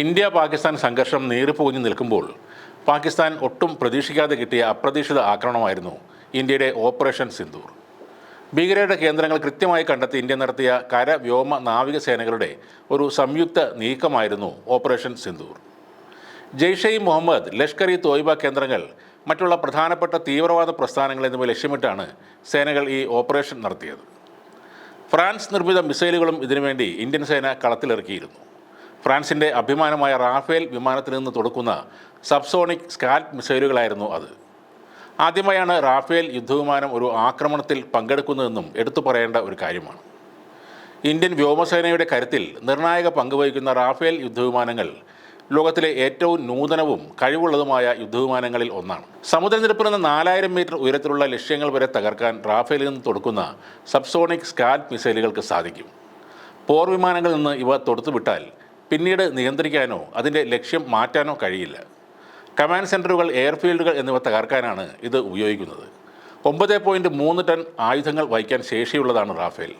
India Pakistan സംഘർഷം നീറിപ്പുകഞ്ഞു നിൽക്കുമ്പോൾ പാകിസ്ഥാൻ ഒട്ടും പ്രതീക്ഷിക്കാതെ കിട്ടിയ അപ്രതീക്ഷിത ആക്രമണമായിരുന്നു ഇന്ത്യയുടെ ഓപ്പറേഷൻ സിന്ദൂർ. ഭീകരരുടെ കേന്ദ്രങ്ങൾ കൃത്യമായി കണ്ടെത്തി ഇന്ത്യ നടത്തിയ കര വ്യോമ നാവിക സേനകളുടെ ഒരു സംയുക്ത നീക്കമായിരുന്നു ഓപ്പറേഷൻ സിന്ദൂർ. ജെയ്ഷെ ഇ മുഹമ്മദ് ലഷ്കർ ഇ തോയ്ബ കേന്ദ്രങ്ങൾ മറ്റുള്ള പ്രധാനപ്പെട്ട തീവ്രവാദ പ്രസ്ഥാനങ്ങൾ എന്നിവ ലക്ഷ്യമിട്ടാണ് സേനകൾ ഈ ഓപ്പറേഷൻ നടത്തിയത്. ഫ്രാൻസ് നിർമ്മിത മിസൈലുകളും ഇതിനുവേണ്ടി ഇന്ത്യൻ സേന കളത്തിലിറക്കിയിരുന്നു. ഫ്രാൻസിന്റെ അഭിമാനമായ റാഫേൽ വിമാനത്തിൽ നിന്ന് തുടക്കുന്ന സബ്സോണിക് സ്കാൽപ് മിസൈലുകളായിരുന്നു അത്. ആദ്യമായാണ് റാഫേൽ യുദ്ധവിമാനം ഒരു ആക്രമണത്തിൽ പങ്കെടുക്കുന്നതെന്നും എടുത്തു പറയേണ്ട ഒരു കാര്യമാണ്. ഇന്ത്യൻ വ്യോമസേനയുടെ കരുത്തിൽ നിർണായക പങ്കുവഹിക്കുന്ന റാഫേൽ യുദ്ധവിമാനങ്ങൾ ലോകത്തിലെ ഏറ്റവും നൂതനവും കഴിവുള്ളതുമായ യുദ്ധവിമാനങ്ങളിൽ ഒന്നാണ്. സമുദ്രനിരപ്പിൽ നിന്ന് നാലായിരം മീറ്റർ ഉയരത്തിലുള്ള ലക്ഷ്യങ്ങൾ വരെ തകർക്കാൻ റാഫേലിൽ നിന്ന് തുടക്കുന്ന സബ്സോണിക് സ്കാൽപ് മിസൈലുകൾക്ക് സാധിക്കും. പോർ വിമാനങ്ങളിൽ നിന്ന് ഇവ തൊടുത്തുവിട്ടാൽ പിന്നീട് നിയന്ത്രിക്കാനോ അതിന്റെ ലക്ഷ്യം മാറ്റാനോ കഴിയില്ല. കമാൻഡ് സെന്ററുകൾ എയർഫീൽഡുകൾ എന്നിവ തകർക്കാനാണ് ഇത് ഉപയോഗിക്കുന്നത്. ഒമ്പത് പോയിന്റ് മൂന്ന് ടൺ ആയുധങ്ങൾ വഹിക്കാൻ ശേഷിയുള്ളതാണ് റാഫേൽ.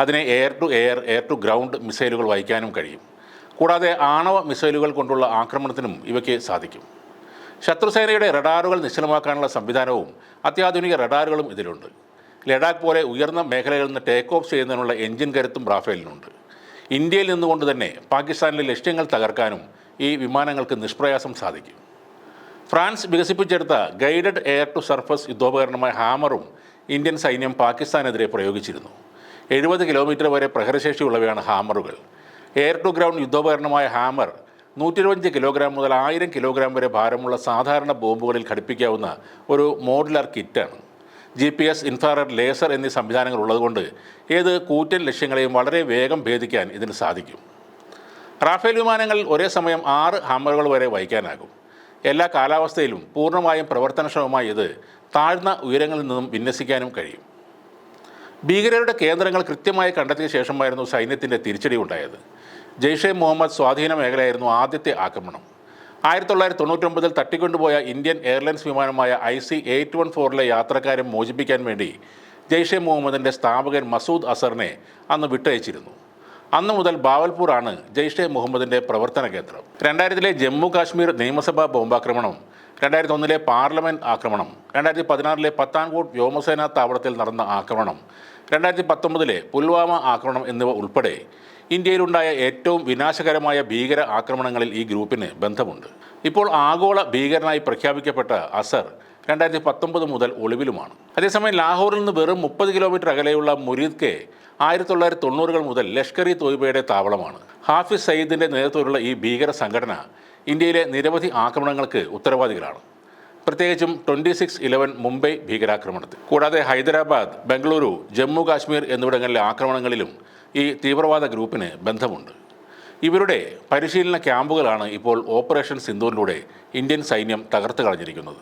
അതിനെ air to air air to ground മിസൈലുകൾ വഹിക്കാനും കഴിയും. കൂടാതെ ആണവ മിസൈലുകൾ കൊണ്ടുള്ള ആക്രമണത്തിനും ഇവയ്ക്ക് സാധിക്കും. ശത്രുസേനയുടെ റഡാറുകൾ നിശ്ചലമാക്കാനുള്ള സംവിധാനവും അത്യാധുനിക റഡാറുകളും ഇതിലുണ്ട്. ലഡാക്ക് പോലെ ഉയർന്ന മേഖലകളിൽ നിന്ന് ടേക്ക് ഓഫ് ചെയ്യുന്നതിനുള്ള എഞ്ചിൻ കരുത്തും റാഫേലിനുണ്ട്. ഇന്ത്യയിൽ നിന്നുകൊണ്ട് തന്നെ പാകിസ്ഥാനിലെ ലക്ഷ്യങ്ങൾ തകർക്കാനും ഈ വിമാനങ്ങൾക്ക് നിഷ്പ്രയാസം സാധിക്കും. ഫ്രാൻസ് വികസിപ്പിച്ചെടുത്ത ഗൈഡഡ് എയർ ടു സർഫസ് യുദ്ധോപകരണമായ ഹാമറും ഇന്ത്യൻ സൈന്യം പാകിസ്ഥാനെതിരെ പ്രയോഗിച്ചിരുന്നു. എഴുപത് കിലോമീറ്റർ വരെ പ്രഹരശേഷിയുള്ളവയാണ് ഹാമറുകൾ. എയർ ടു ഗ്രൗണ്ട് യുദ്ധോപകരണമായ ഹാമർ നൂറ്റി ഇരുപത്തഞ്ച് കിലോഗ്രാം മുതൽ ആയിരം കിലോഗ്രാം വരെ ഭാരമുള്ള സാധാരണ ബോംബുകളിൽ ഘടിപ്പിക്കാവുന്ന ഒരു modular കിറ്റാണ്. G P S infrared laser എന്നീ സംവിധാനങ്ങൾ ഉള്ളതുകൊണ്ട് ഏത് കൂറ്റൻ ലക്ഷ്യങ്ങളെയും വളരെ വേഗം ഭേദിക്കാൻ ഇതിന് സാധിക്കും. റാഫേൽ വിമാനങ്ങൾ ഒരേ സമയം ആറ് ഹാമറുകൾ വരെ വഹിക്കാനാകും. എല്ലാ കാലാവസ്ഥയിലും പൂർണമായും പ്രവർത്തനക്ഷമമായി ഇത് താഴ്ന്ന ഉയരങ്ങളിൽ നിന്നും വിന്യസിക്കാനും കഴിയും. ഭീകരരുടെ കേന്ദ്രങ്ങൾ കൃത്യമായി കണ്ടെത്തിയ ശേഷമായിരുന്നു സൈന്യത്തിന്റെ തിരിച്ചടി ഉണ്ടായത് ജെയ്ഷെ മുഹമ്മദ് സ്വാധീന മേഖലയായിരുന്നു ആദ്യത്തെ ആക്രമണം. ആയിരത്തി തൊള്ളായിരത്തി തൊണ്ണൂറ്റൊമ്പതിൽ തട്ടിക്കൊണ്ടുപോയ ഇന്ത്യൻ എയർലൈൻസ് വിമാനമായ ഐ സി എയ്റ്റ് വൺ ഫോറിലെ യാത്രക്കാരെ മോചിപ്പിക്കാൻ വേണ്ടി ജെയ്ഷെ മുഹമ്മദിന്റെ സ്ഥാപകൻ മസൂദ് അസറിനെ അന്ന് വിട്ടയച്ചിരുന്നു. അന്ന് മുതൽ ബാവൽപൂർ ആണ് ജെയ്ഷെ മുഹമ്മദിന്റെ പ്രവർത്തന കേന്ദ്രം. രണ്ടായിരത്തിലെ ജമ്മു കാശ്മീർ നിയമസഭാ ബോംബാക്രമണം രണ്ടായിരത്തി ഒന്നിലെ പാർലമെന്റ് ആക്രമണം രണ്ടായിരത്തി പതിനാറിലെ പത്താൻകോട്ട് വ്യോമസേനാ താവളത്തിൽ നടന്ന ആക്രമണം രണ്ടായിരത്തി പത്തൊമ്പതിലെ പുൽവാമ ആക്രമണം എന്നിവ ഉൾപ്പെടെ ഇന്ത്യയിലുണ്ടായ ഏറ്റവും വിനാശകരമായ ഭീകര ആക്രമണങ്ങളിൽ ഈ ഗ്രൂപ്പിന് ബന്ധമുണ്ട്. ഇപ്പോൾ ആഗോള ഭീകരനായി പ്രഖ്യാപിക്കപ്പെട്ട അസർ രണ്ടായിരത്തി പത്തൊമ്പത് മുതൽ ഒളിവിലുമാണ്. അതേസമയം ലാഹോറിൽ നിന്ന് വെറും മുപ്പത് കിലോമീറ്റർ അകലെയുള്ള മുരീദ് കെ ആയിരത്തി തൊള്ളായിരത്തി തൊണ്ണൂറുകൾ മുതൽ ലഷ്കർ ഇ തോയ്ബയുടെ താവളമാണ്. ഹാഫിസ് സയ്യിദിന്റെ നേതൃത്വത്തിലുള്ള ഈ ഭീകര സംഘടന ഇന്ത്യയിലെ നിരവധി ആക്രമണങ്ങൾക്ക് ഉത്തരവാദികളാണ്. പ്രത്യേകിച്ചും ട്വന്റി സിക്സ് ഇലവൻ മുംബൈ ഭീകരാക്രമണത്തിൽ. കൂടാതെ ഹൈദരാബാദ് ബംഗളൂരു ജമ്മു കാശ്മീർ എന്നിവിടങ്ങളിലെ ആക്രമണങ്ങളിലും ഈ തീവ്രവാദ ഗ്രൂപ്പിന് ബന്ധമുണ്ട്. ഇവരുടെ പരിശീലന ക്യാമ്പുകളാണ് ഇപ്പോൾ ഓപ്പറേഷൻ സിന്ധുവിലൂടെ ഇന്ത്യൻ സൈന്യം തകർത്ത് കളഞ്ഞിരിക്കുന്നത്.